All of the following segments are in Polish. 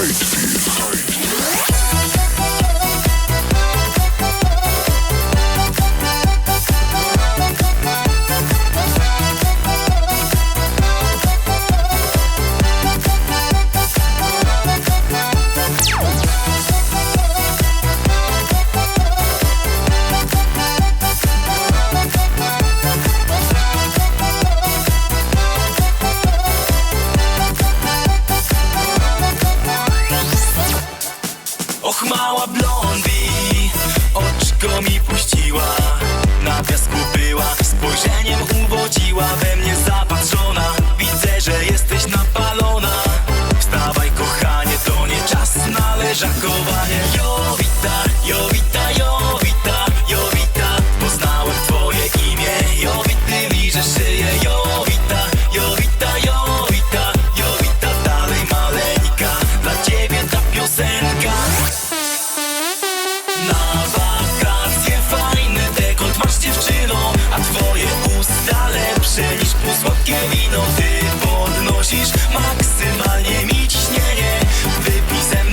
night. Och, mała blondi, oczko mi puściła. Na piasku była, spojrzeniem uwodziła. We mnie zapatrzona, widzę, że jesteś napalona. Wstawaj kochanie, to nie czas na leżakowanie. Jo, wita, jo, wita, jo Na wakacje fajny dekolt masz dziewczyno A twoje usta lepsze niż półsłodkie wino. Ty podnosisz maksymalnie mi ciśnienie Wypij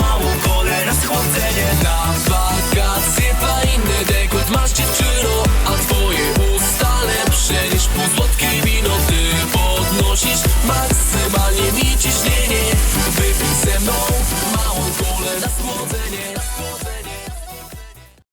małą kolę na schłodzenie. Na wakacje fajny dekolt masz dziewczyno A twoje usta lepsze niż półsłodkie wino. Ty podnosisz maksymalnie mi ciśnienie Wypij małą kolę na schłodzenie.